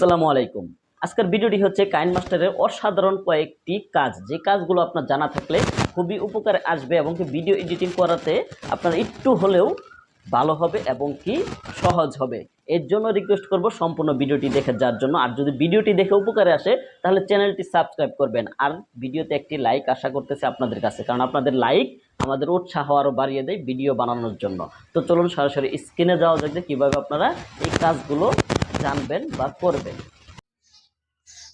আসসালামু আলাইকুম। আজকের ভিডিওটি হচ্ছে কাইন মাস্টারের অসাধারণ কয়েকটি কাজ। যে কাজগুলো আপনার জানা থাকলে খুবই উপকারে আসবে এবং কি ভিডিও এডিটিং করাতে আপনার একটু হলেও ভালো হবে এবং কি সহজ হবে। এর জন্য রিকোয়েস্ট করব সম্পূর্ণ ভিডিওটি দেখে যাওয়ার জন্য। আর যদি ভিডিওটি দেখে উপকারে আসে, তাহলে চ্যানেলটি সাবস্ক্রাইব করবেন। আর ভিডিওতে একটি লাইক আশা করতেছে আপনাদের কাছে। কারণ আপনাদের লাইক আমাদের উৎসাহ আরও বাড়িয়ে দেয় ভিডিও বানানোর জন্য। তো চলুন সরাসরি স্ক্রিনে যাওয়া যাক যে কীভাবে আপনারা এই কাজগুলো জানবেন বা করবেন।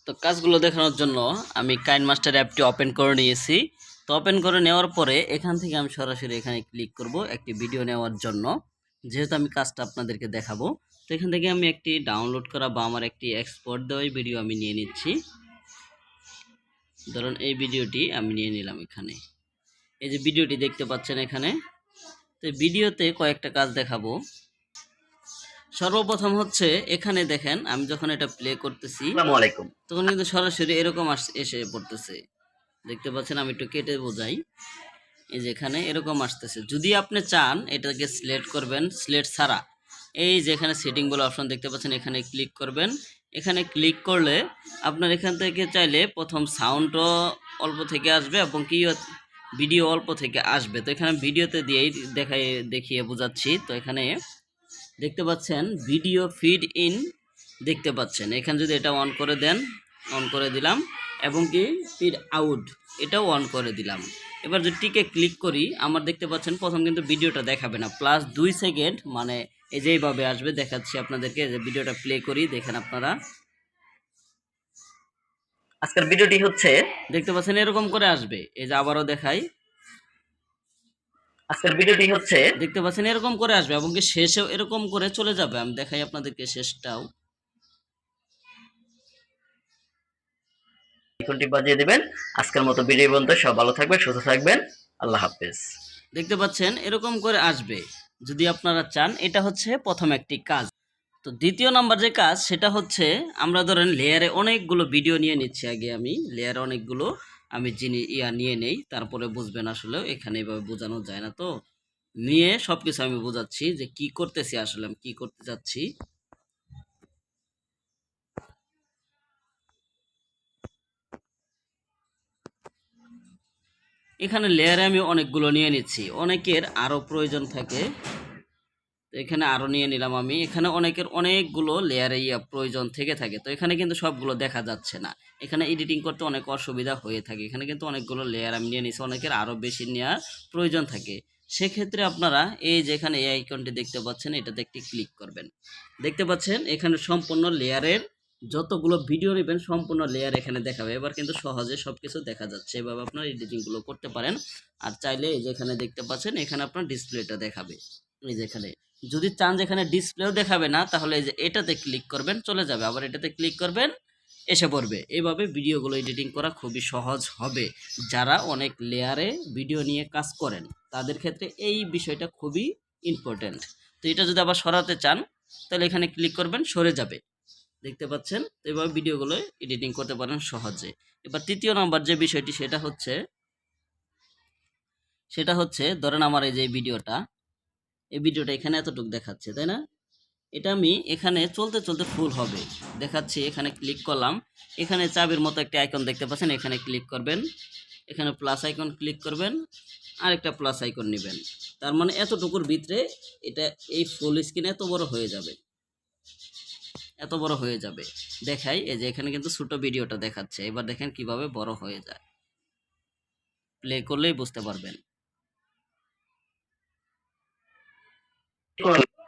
তো কাজগুলো দেখানোর জন্য আমি কাইন মাস্টার অ্যাপটি ওপেন করে নিয়েছি। তো ওপেন করে নেওয়ার পরে এখান থেকে আমি সরাসরি এখানে ক্লিক করব একটি ভিডিও নেওয়ার জন্য। যেহেতু আমি কাজটা আপনাদেরকে দেখাবো, তো এখান থেকে আমি একটি ডাউনলোড করা বা আমার একটি এক্সপোর্ট দেওয়াই ভিডিও আমি নিয়ে নিচ্ছি। ধরুন এই ভিডিওটি আমি নিয়ে নিলাম এখানে। এই যে ভিডিওটি দেখতে পাচ্ছেন এখানে। তো ভিডিওতে কয়েকটা কাজ দেখাবো। সর্বপ্রথম হচ্ছে এখানে দেখেন আমি যখন এটা প্লে করতেছি তখন কিন্তু সরাসরি এরকম এসে পড়তেছে। দেখতে পাচ্ছেন আমি একটু কেটে বোঝাই। এই যে এখানে এরকম আসতেছে। যদি আপনি চান এটাকে সিলেক্ট করবেন সিলেক্ট ছাড়া। এই যে এখানে সেটিং বলে অপশন দেখতে পাচ্ছেন এখানে ক্লিক করবেন। এখানে ক্লিক করলে আপনার এখান থেকে চাইলে প্রথম সাউন্ডও অল্প থেকে আসবে এবং কি ভিডিও অল্প থেকে আসবে। তো এখানে ভিডিওতে দিয়েই দেখাই দেখিয়ে বোঝাচ্ছি। তো এখানে দেখতে পাচ্ছেন ভিডিও ফিড ইন দেখতে পাচ্ছেন। এখানে যদি এটা অন করে দেন অন করে দিলাম, এবং কি ফিড আউট এটাও অন করে দিলাম। এবার যদি টিকে ক্লিক করি, আমার দেখতে পাচ্ছেন, প্রথম কিন্তু ভিডিওটা দেখাবে না। প্লাস দুই সেকেন্ড মানে এই যে এইভাবে আসবে, দেখাচ্ছি আপনাদেরকে যে ভিডিওটা প্লে করি, দেখেন আপনারা। আজকের ভিডিওটি হচ্ছে, দেখতে পাচ্ছেন, এরকম করে আসবে। এই যে আবারও দেখাই। আজকের ভিডিওটি হচ্ছে দেখতে পাচ্ছেন এরকম করে আসবে এবং কি শেষেও এরকম করে চলে যাবে। আমি দেখাই আপনাদেরকে শেষটাও। আইকনটি বাজিয়ে দিবেন। আজকের মতো ভিডিও পর্যন্ত। সব ভালো থাকবেন সুস্থ থাকবেন। আল্লাহ হাফেজ। দেখতে পাচ্ছেন এরকম করে আসবে। যদি আপনারা চান এটা হচ্ছে প্রথম একটি কাজ। তো দ্বিতীয় নাম্বার যে কাজ সেটা হচ্ছে আমরা ধরেন লেয়ারে অনেকগুলো ভিডিও নিয়ে নিচ্ছি আগে আমি। লেয়ারে অনেকগুলো আমি যিনি ইয়া নিয়ে নেই, তারপরে বুঝবেন আসলে, এখানে এভাবে বোঝানো যায় না তো। নিয়ে সব কিছু আমি বোঝাচ্ছি যে কি করতেছি আসলে, আমি কি করতে চাচ্ছি এখানে লেয়ারে আমি অনেকগুলো নিয়ে নিচ্ছি। অনেকের আরও প্রয়োজন থাকে। এখানে আরও নিয়ে নিলাম আমি। এখানে অনেকের অনেকগুলো লেয়ারে ইয়া প্রয়োজন থেকে থাকে। তো এখানে কিন্তু সবগুলো দেখা যাচ্ছে না। এখানে এডিটিং করতে অনেক অসুবিধা হয়ে থাকে। এখানে কিন্তু অনেকগুলো লেয়ার আমি নিয়ে নিচ্ছি অনেকের আরও বেশি নেওয়ার প্রয়োজন থাকে। সেক্ষেত্রে আপনারা এই যে এখানে এই আইকনটি দেখতে পাচ্ছেন, এটাতে একটি ক্লিক করবেন। দেখতে পাচ্ছেন, এখানে সম্পূর্ণ লেয়ারের যতগুলো ভিডিও নেবেন, সম্পূর্ণ লেয়ার এখানে দেখাবে। এবার কিন্তু সহজে সব কিছু দেখা যাচ্ছে। এভাবে আপনার এডিটিংগুলো করতে পারেন। আর চাইলে এই যে এখানে দেখতে পাচ্ছেন, এখানে আপনার ডিসপ্লেটা দেখাবে। এই যে এখানে, যদি চান যেখানে ডিসপ্লেও দেখাবে না, তাহলে এই যে এটাতে ক্লিক করবেন, চলে যাবে। আবার এটাতে ক্লিক করবেন, এসে পড়বে। এভাবে ভিডিওগুলো এডিটিং করা খুবই সহজ হবে। যারা অনেক লেয়ারে ভিডিও নিয়ে কাজ করেন, তাদের ক্ষেত্রে এই বিষয়টা খুবই ইম্পর্ট্যান্ট তো এটা যদি আবার সরাতে চান, তাহলে এখানে ক্লিক করবেন, সরে যাবে। দেখতে পাচ্ছেন? তো এভাবে ভিডিওগুলো এডিটিং করতে পারেন সহজে। এবার তৃতীয় নাম্বার যে বিষয়টি, সেটা হচ্ছে সেটা হচ্ছে, ধরেন আমার এই যে ভিডিওটা এই ভিডিওটা এখানে এতটুকু দেখাচ্ছে, তাই না? এটা আমি এখানে চলতে চলতে ফুল হবে। দেখাচ্ছি, এখানে ক্লিক করলাম। এখানে চাবির মতো একটা আইকন দেখতে পাচ্ছেন, এখানে ক্লিক করবেন। এখানে প্লাস আইকন ক্লিক করবেন। আরেকটা প্লাস আইকন নেবেন। তার মানে এতটুকুর ভিতরে এটা এই ফুল স্ক্রিন এত বড় হয়ে যাবে। এত বড় হয়ে যাবে। দেখাই, এই যে এখানে কিন্তু ছোট ভিডিওটা দেখাচ্ছে। এবার দেখেন কীভাবে বড় হয়ে যায়। প্লে করলেই বুঝতে পারবেন।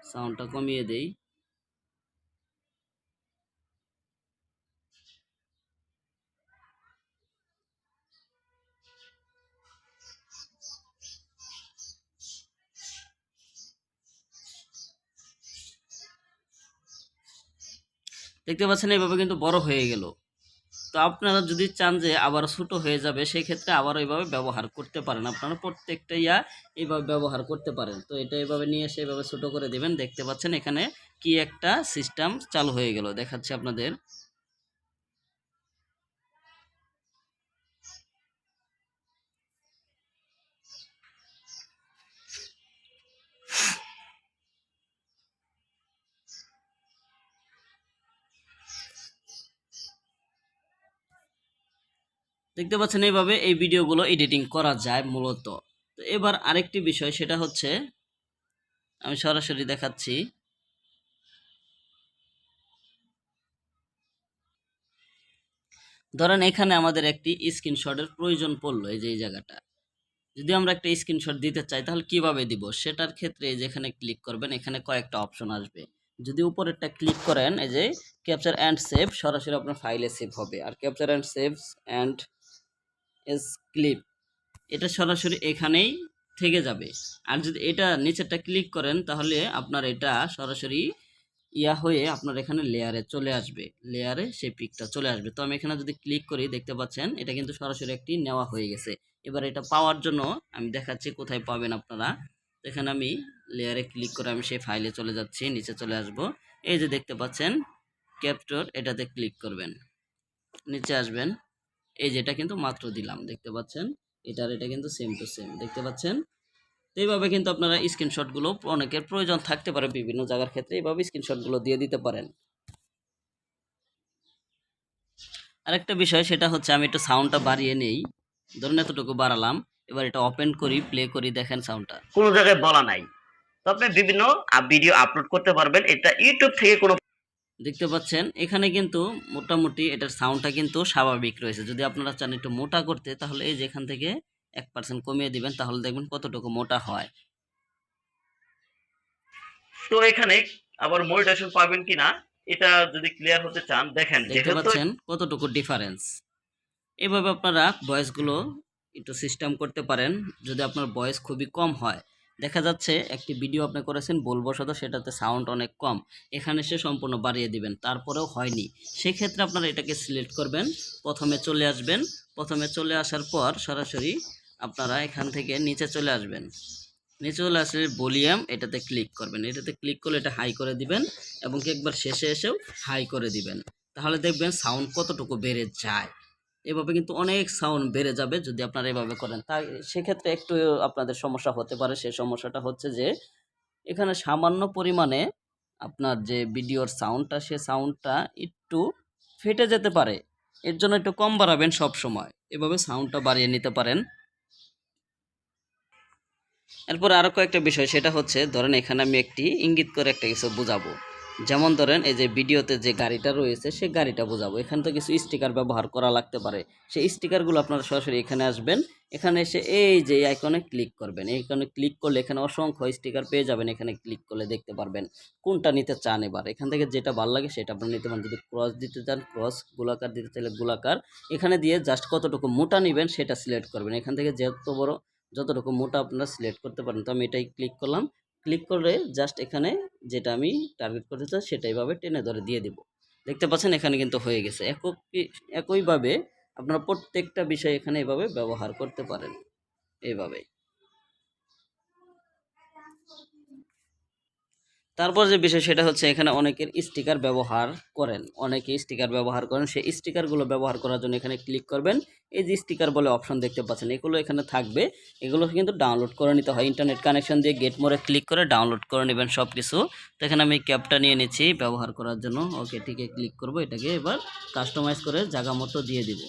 সাউন্ডটা কমিয়ে দেই। দেখতে পাচ্ছেন এইভাবে কিন্তু বড় হয়ে গেল। তো আপনারা যদি চান যে আবার ছোটো হয়ে যাবে সেই ক্ষেত্রে আবার এইভাবে ব্যবহার করতে পারেন। আপনারা প্রত্যেকটা ইয়া এইভাবে ব্যবহার করতে পারেন। তো এটা এইভাবে নিয়ে এসে এইভাবে ছোটো করে দেবেন। দেখতে পাচ্ছেন এখানে কি একটা সিস্টেম চালু হয়ে গেল। দেখাচ্ছি আপনাদের। দেখতে পাচ্ছেন এইভাবে এই ভিডিওগুলো এডিটিং করা যায় মূলত। তো এবার আরেকটি বিষয়, সেটা হচ্ছে, আমি সরাসরি দেখাচ্ছি। ধরেন এখানে আমাদের একটি স্ক্রিনশটের প্রয়োজন পড়ল এই যে এই জায়গাটা। যদি আমরা একটা স্ক্রিনশট দিতে চাই, তাহলে কীভাবে দিব? সেটার ক্ষেত্রে যেখানে ক্লিক করবেন, এখানে কয়েকটা অপশন আসবে। যদি উপরেরটা ক্লিক করেন, এই যে ক্যাপচার অ্যান্ড সেভ সরাসরি আপনার ফাইলে সেভ হবে। আর capture and saves and S clip এটা সরাসরি এখানেই থেকে যাবে। আর যদি এটা নিচেরটা ক্লিক করেন, তাহলে আপনার এটা সরাসরি ইয়া হয়ে আপনার এখানে লেয়ারে চলে আসবে। লেয়ারে সেই পিকটা চলে আসবে। তো আমি এখানে যদি ক্লিক করি, দেখতে পাচ্ছেন, এটা কিন্তু সরাসরি একটি নেওয়া হয়ে গেছে। এবার এটা পাওয়ার জন্য আমি দেখাচ্ছি কোথায় পাবেন আপনারা। এখানে আমি লেয়ারে ক্লিক করে আমি সেই ফাইলে চলে যাচ্ছি, নিচে চলে আসব। এই যে দেখতে পাচ্ছেন ক্যাপচার এটাতে ক্লিক করবেন। নিচে আসবেন। এই যে এটা কিন্তু মাত্র দিলাম, দেখতে পাচ্ছেন? এটার, এটা কিন্তু সেম টু সেম দেখতে পাচ্ছেন? তো এইভাবে কিন্তু আপনারা স্ক্রিনশটগুলো অনেকের প্রয়োজন থাকতে পারে বিভিন্ন জায়গার ক্ষেত্রে, এইভাবে স্ক্রিনশটগুলো দিয়ে দিতে পারেন। আরেকটা বিষয়, সেটা হচ্ছে আমি একটু সাউন্ডটা বাড়িয়ে নেই। ধরুন এতটুকু বাড়ালাম, এবার এটা ওপেন করি প্লে করি, দেখেন সাউন্ডটা কোনো জায়গায় বলা নাই। তো আপনি বিভিন্ন ভিডিও আপলোড করতে পারবেন। এটা ইউটিউব থেকে কোনো দেখতে পাচ্ছেন এখানে কিন্তু মোটামুটি এটার সাউন্ডটা কিন্তু স্বাভাবিক রয়েছে। যদি আপনারা চান একটু মোটা করতে তাহলে এই যে এখান থেকে এক পার্সেন্ট কমিয়ে দিবেন তাহলে দেখবেন কতটুকু মোটা হয়। তো এখানে আবার মনিটাইজেশন পাবেন কিনা এটা যদি ক্লিয়ার হতে চান দেখেন দেখতে পাচ্ছেন কতটুকু ডিফারেন্স এভাবে আপনারা ভয়েসগুলো একটু সিস্টেম করতে পারেন যদি আপনার ভয়েস খুবই কম হয়। দেখা যাচ্ছে একটি ভিডিও আপনি করেছেন ভুলবশত সেটাতে সাউন্ড অনেক কম। এখানে সে সম্পূর্ণ বাড়িয়ে দিবেন, তারপরেও হয়নি। সেক্ষেত্রে আপনারা এটাকে সিলেক্ট করবেন, প্রথমে চলে আসবেন। প্রথমে চলে আসার পর সরাসরি আপনারা এখান থেকে নিচে চলে আসবেন। নিচে চলে আসলে ভলিউম এটাতে ক্লিক করবেন। এটাতে ক্লিক করলে এটা হাই করে দিবেন এবং একবার শেষে এসেও হাই করে দিবেন। তাহলে দেখবেন সাউন্ড কতটুকু বেড়ে যায়। এভাবে কিন্তু অনেক সাউন্ড বেড়ে যাবে যদি আপনারা এভাবে করেন। তাই সেক্ষেত্রে একটু আপনাদের সমস্যা হতে পারে। সেই সমস্যাটা হচ্ছে যে, এখানে সামান্য পরিমাণে আপনার যে ভিডিওর সাউন্ডটা সে সাউন্ডটা একটু ফেটে যেতে পারে। এর জন্য একটু কম বাড়াবেন সব সময় এভাবে সাউন্ডটা বাড়িয়ে নিতে পারেন। এরপর আরও কয়েকটা বিষয়, সেটা হচ্ছে, ধরেন এখানে আমি একটি ইঙ্গিত করে একটা কিছু বোঝাবো। যেমন ধরেন এই যে ভিডিওতে যে গাড়িটা রয়েছে, সেই গাড়িটা বোঝাবো। এখানে তো কিছু স্টিকার ব্যবহার করা লাগতে পারে। সেই স্টিকারগুলো আপনারা সরাসরি এখানে আসবেন। এখানে এসে এই যে আইকনে ক্লিক করবেন। এই আইকনে ক্লিক করলে এখানে অসংখ্য স্টিকার পেয়ে যাবেন। এখানে ক্লিক করলে দেখতে পারবেন কোনটা নিতে চান এবার। এখান থেকে যেটা ভালো লাগে সেটা আপনি নিতে পারেন। যদি ক্রস দিতে চান ক্রস গোলাকার দিতে চাইলে গোলাকার। এখানে দিয়ে জাস্ট কতটুকু মোটা নেবেন সেটা সিলেক্ট করবেন। এখান থেকে যত বড় যতটুকু মোটা আপনারা সিলেক্ট করতে পারেন। তো আমি এটাই ক্লিক করলাম। ক্লিক করলে জাস্ট এখানে যেটা আমি টার্গেট করতে চাই সেটা এইভাবে টেনে ধরে দিয়ে দিব। দেখতে পাচ্ছেন এখানে কিন্তু হয়ে গেছে। একক একইভাবে আপনারা প্রত্যেকটা বিষয় এখানে এভাবে ব্যবহার করতে পারেন। এইভাবে তারপর যে বিষয় সেটা হচ্ছে এখানে অনেকের স্টিকার ব্যবহার করেন। অনেকে স্টিকার ব্যবহার করেন। সেই স্টিকারগুলো ব্যবহার করার জন্য এখানে ক্লিক করবেন। এই যে স্টিকার বলে অপশন দেখতে পাচ্ছেন, এগুলো এখানে থাকবে। এগুলো কিন্তু ডাউনলোড করে নিতে হয়। ইন্টারনেট কানেকশন দিয়ে গেট মোড়ে ক্লিক করে ডাউনলোড করে নেবেন সব কিছু তো এখানে আমি ক্যাপটা নিয়ে নিচ্ছি ব্যবহার করার জন্য। ওকে ঠিকই ক্লিক করব। এটাকে এবার কাস্টমাইজ করে জায়গা মতো দিয়ে দিব।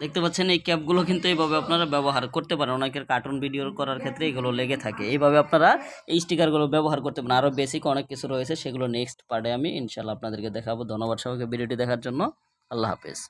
দেখতে পাচ্ছেন এই ক্যাপগুলো কিন্তু এইভাবে আপনারা ব্যবহার করতে পারেন। অনেকের কার্টুন ভিডিও করার ক্ষেত্রে এগুলো লেগে থাকে। এইভাবে আপনারা এই স্টিকারগুলো ব্যবহার করতে পারেন। আরও বেসিক অনেক কিছু রয়েছে, সেগুলো নেক্সট পার্টে আমি ইনশাল্লাহ আপনাদেরকে দেখাবো। ধন্যবাদ সবাইকে ভিডিওটি দেখার জন্য। আল্লাহ হাফেজ।